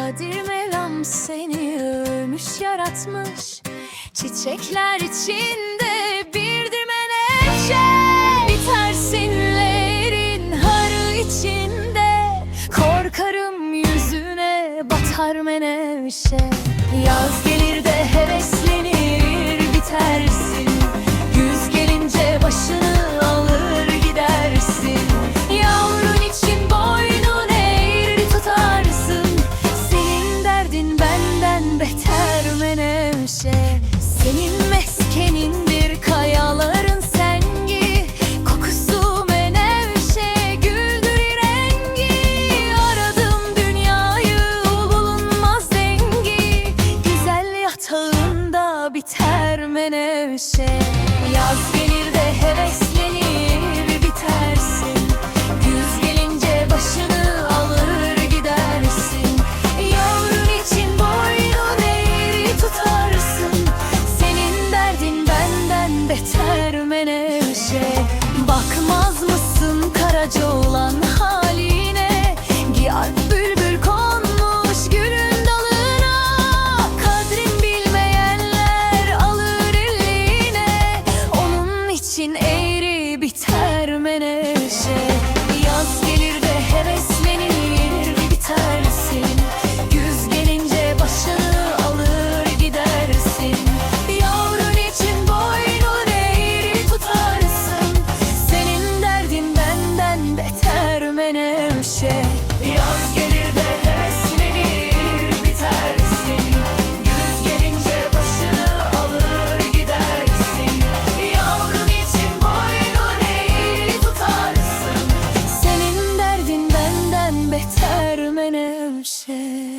Kadir Mevlam seni ölmüş yaratmış. Çiçekler içinde birdir menekşe Bitersin lerin harı içinde. Korkarım yüzüne batar menevşe. Yaz Senin meskenindir kayaların sengi. Kokusu menevşe güldür rengi Aradım dünyayı bulunmaz dengi. Güzel yatağında biter menevşe. Yaz gelir de Bakmaz mısın karaca olan haline? Giyar bülbül konmuş gülün dalına. Kadrin bilmeyenler alır eline. Onun için eğri biter menevşe tutarsın Senin